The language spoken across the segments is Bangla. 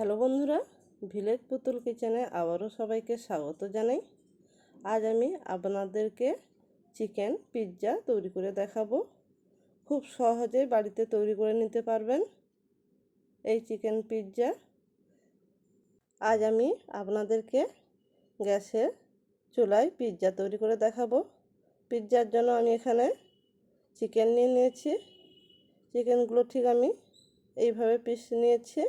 হ্যালো বন্ধুরা, ভিলেজ পুতুল কিচেনে আবারও সবাইকে স্বাগত জানাই। আজ আমি আপনাদেরকে চিকেন পিৎজা তৈরি করে দেখাবো। খুব সহজে বাড়িতে তৈরি করে নিতে পারবেন এই চিকেন পিৎজা। আজ আমি আপনাদেরকে গ্যাসের চুলায় পিৎজা তৈরি করে দেখাবো। পিৎজার জন্য আমি এখানে চিকেন নিয়ে নিয়েছি। চিকেনগুলো ঠিক আমি এইভাবে পিস নিয়েছি।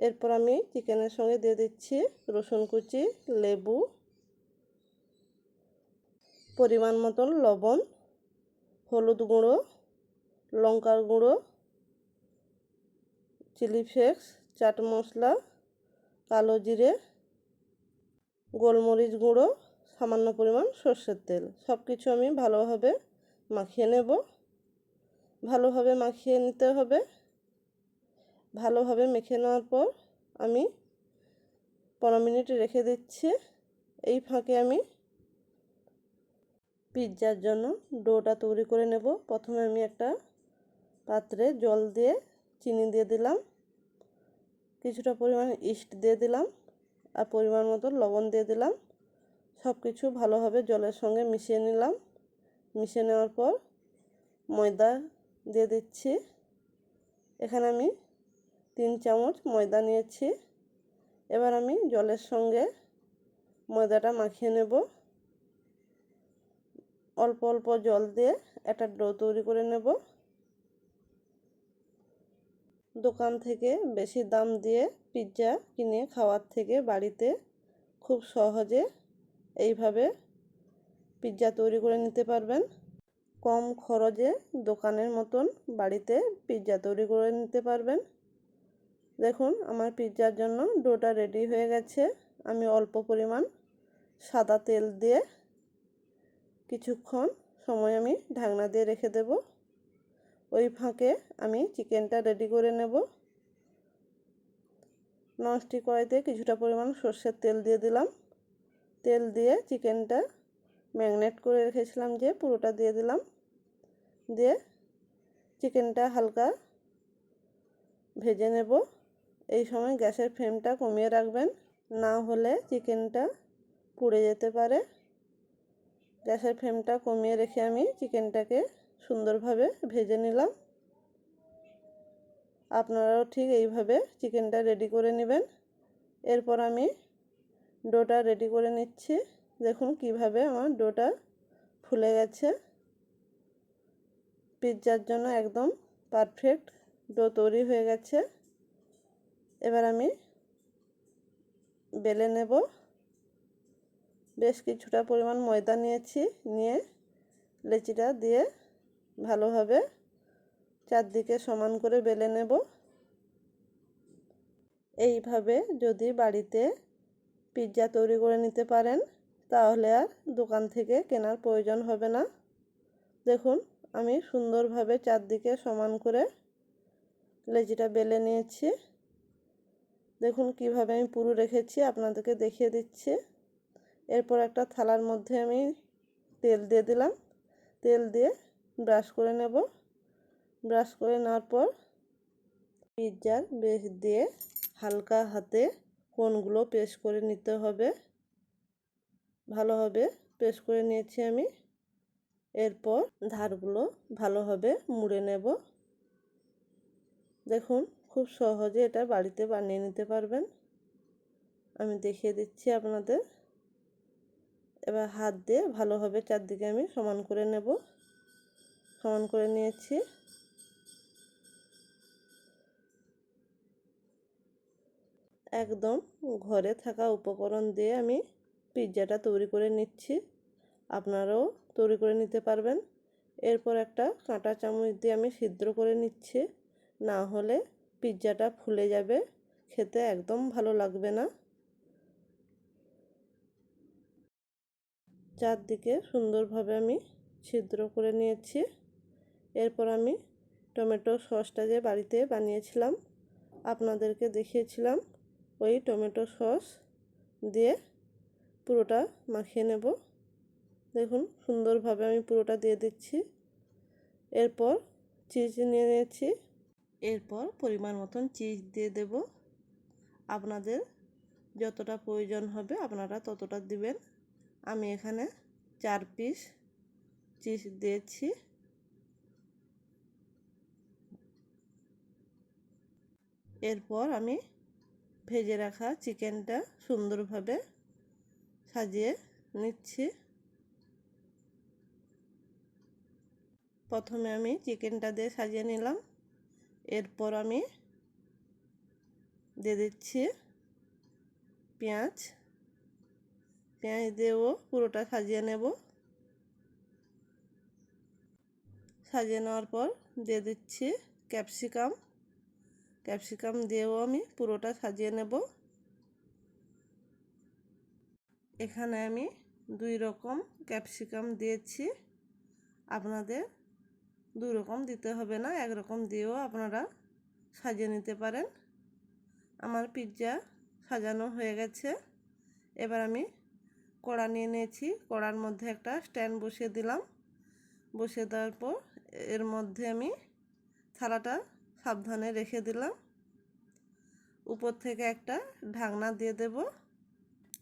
এরপর আমি চিকেনের সঙ্গে দিয়ে দিচ্ছি রসুন কুচি, লেবু, পরিমাণ মতন লবণ, হলুদ গুঁড়ো, লঙ্কার গুঁড়ো, চিলি ফ্লেক্স, চাট মশলা, কালো জিরে, গোলমরিচ গুঁড়ো, সামান্য পরিমাণ সর্ষের তেল। সব কিছু আমি ভালোভাবে মাখিয়ে নেব। ভালোভাবে মাখিয়ে নিতে হবে। ভালোভাবে মেখে নেওয়ার পর আমি পনেরো মিনিট রেখে দিচ্ছি। এই ফাঁকে আমি পিৎজার জন্য ডোটা তৈরি করে নেব। প্রথমে আমি একটা পাত্রে জল দিয়ে চিনি দিয়ে দিলাম, কিছুটা পরিমাণ ইস্ট দিয়ে দিলাম আর পরিমাণ মতো লবণ দিয়ে দিলাম। সব কিছু ভালোভাবে জলের সঙ্গে মিশিয়ে নিলাম। মিশিয়ে নেওয়ার পর ময়দা দিয়ে দিচ্ছি। এখানে আমি তিন চামচ ময়দা নিয়েছি। এবার আমি জলের সঙ্গে ময়দাটা মাখিয়ে নেব। অল্প অল্প জল দিয়ে একটা ডো তৈরি করে নেব। দোকান থেকে বেশি দাম দিয়ে পিৎজা কিনে খাওয়ার থেকে বাড়িতে খুব সহজে এইভাবে পিৎজা তৈরি করে নিতে পারবেন। কম খরচে দোকানের মতন বাড়িতে পিৎজা তৈরি করে নিতে পারবেন। দেখুন, আমার পিৎজার জন্য ডোটা রেডি হয়ে গেছে। আমি অল্প পরিমাণ সাদা তেল দিয়ে কিছুক্ষণ সময় আমি ঢাকনা দিয়ে রেখে দেব। ওই ফাঁকে আমি চিকেনটা রেডি করে নেব। ননস্টিক কড়াইতে কিছুটা পরিমাণ সর্ষের তেল দিয়ে দিলাম। তেল দিয়ে চিকেনটা ম্যাগনেট করে রেখেছিলাম যে পুরোটা দিয়ে দিলাম। দিয়ে চিকেনটা হালকা ভেজে নেব। এই সময় গ্যাসের ফ্লেমটা কমিয়ে রাখবেন। না হলে চিকেনটা পুড়ে যেতে পারে। গ্যাসের ফ্লেমটা কমিয়ে রেখে আমি চিকেনটাকে সুন্দরভাবে ভেজে নিলাম। আপনারাও ঠিক এইভাবে চিকেনটা রেডি করে নেবেন। এরপর আমি ডোটা রেডি করে নিচ্ছি। দেখুন কীভাবে আমার ডোটা ফুলে গেছে। পিৎজার জন্য একদম পারফেক্ট ডো তৈরি হয়ে গেছে। এবার আমি বেলে নেব। বেশ কিছুটা পরিমাণ ময়দা নিয়েছি, নিয়ে লেচিটা দিয়ে ভালোভাবে চারদিকে সমান করে বেলে নেব। এইভাবে যদি বাড়িতে পিৎজা তৈরি করে নিতে পারেন, তাহলে আর দোকান থেকে কেনার প্রয়োজন হবে না। দেখুন, আমি সুন্দরভাবে চারদিকে সমান করে লেচিটা বেলে নিয়েছি। দেখুন কীভাবে আমি পুরো রেখেছি, আপনাদেরকে দেখিয়ে দিচ্ছি। এরপর একটা থালার মধ্যে আমি তেল দিয়ে দিলাম। তেল দিয়ে ব্রাশ করে নেব। ব্রাশ করে নেওয়ার পর পিৎজার বেশ দিয়ে হালকা হাতে কোনগুলো পেস্ট করে নিতে হবে। ভালোভাবে পেস্ট করে নিয়েছি আমি। এরপর ধারগুলো ভালোভাবে মুড়ে নেব। দেখুন খুব সহজে এটা বাড়িতে বানিয়ে নিতে পারবেন। আমি দেখিয়ে দিচ্ছি আপনাদের। এবার হাত দিয়ে ভালোভাবে চারদিকে আমি সমান করে নেব। সমান করে নিয়েছি। একদম ঘরে থাকা উপকরণ দিয়ে আমি পিৎজাটা তৈরি করে নিচ্ছি। আপনারাও তৈরি করে নিতে পারবেন। এরপর একটা কাঁটা চামচ দিয়ে আমি সিদ্ধ করে নিচ্ছি। না হলে পিৎজাটা ফুলে যাবে। খেতে একদম ভালো লাগবে না। চারদিকে সুন্দরভাবে আমি ছিদ্র করে নিয়েছি। এরপর আমি টমেটো সসটা যে বাড়িতে বানিয়েছিলাম, আপনাদেরকে দেখিয়েছিলাম, ওই টমেটো সস দিয়ে পুরোটা মাখিয়ে নেব। দেখুন, সুন্দরভাবে আমি পুরোটা দিয়ে দিচ্ছি। এরপর চিজ নিয়ে নিয়েছি। এরপর পরিমাণ মতন চিজ দিয়ে দেব। আপনাদের যতটা প্রয়োজন হবে আপনারা ততটা দিবেন। আমি এখানে চার পিস চিজ দিয়েছি। এরপর আমি ভেজে রাখা চিকেনটা সুন্দরভাবে সাজিয়ে নিচ্ছি। প্রথমে আমি চিকেনটা দিয়ে সাজিয়ে নিলাম। এরপর আমি দিয়ে দিচ্ছি পেঁয়াজ। পেঁয়াজ দিয়েও পুরোটা সাজিয়ে নেব। সাজিয়ে নেওয়ার পর দিয়ে দিচ্ছি ক্যাপসিকাম। ক্যাপসিকাম দিয়েও আমি পুরোটা সাজিয়ে নেব। এখানে আমি দুই রকম ক্যাপসিকাম দিয়েছি। আপনাদের দুই রকম দিতে হবে না একরকম দিয়েও আপনারা সাজিয়ে নিতে পারেন। আমার পিৎজা সাজানো হয়ে গেছে। এবার আমি কড়া নিয়ে নিয়েছি। কড়ার মধ্যে একটা স্ট্যান্ড বসিয়ে দিলাম। বসিয়ে দেওয়ার পর এর মধ্যে আমি থালাটা সাবধানে রেখে দিলাম। উপর থেকে একটা ঢাকনা দিয়ে দেব।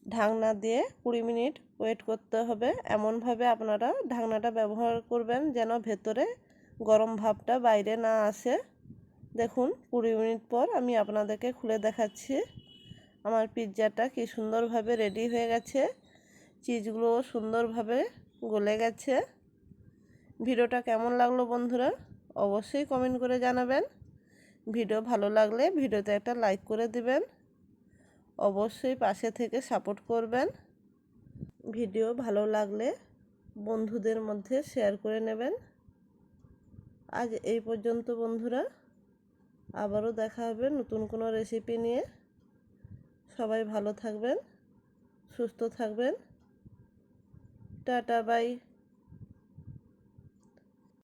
ঢাকনা দিয়ে কুড়ি মিনিট ওয়েট করতে হবে। এমনভাবে আপনারা ঢাকনাটা ব্যবহার করবেন যেন ভেতরে গরম ভাবটা বাইরে না আসে। দেখুন, কুড়ি মিনিট পর আমি আপনাদেরকে খুলে দেখাচ্ছি আমার পিৎজাটা কি সুন্দরভাবে রেডি হয়ে গেছে। চিজগুলোও সুন্দরভাবে গলে গেছে। ভিডিওটা কেমন লাগল বন্ধুরা? অবশ্যই কমেন্ট করে জানাবেন। ভিডিও ভালো লাগলে ভিডিওতে একটা লাইক করে দিবেন। অবশ্যই পাশে থেকে সাপোর্ট করবেন। ভিডিও ভালো লাগলে বন্ধুদের মধ্যে শেয়ার করে নেবেন। আজ এই পর্যন্ত বন্ধুরা। আবারও দেখা হবে নতুন কোনো রেসিপি নিয়ে। সবাই ভালো থাকবেন, সুস্থ থাকবেন। Tata bye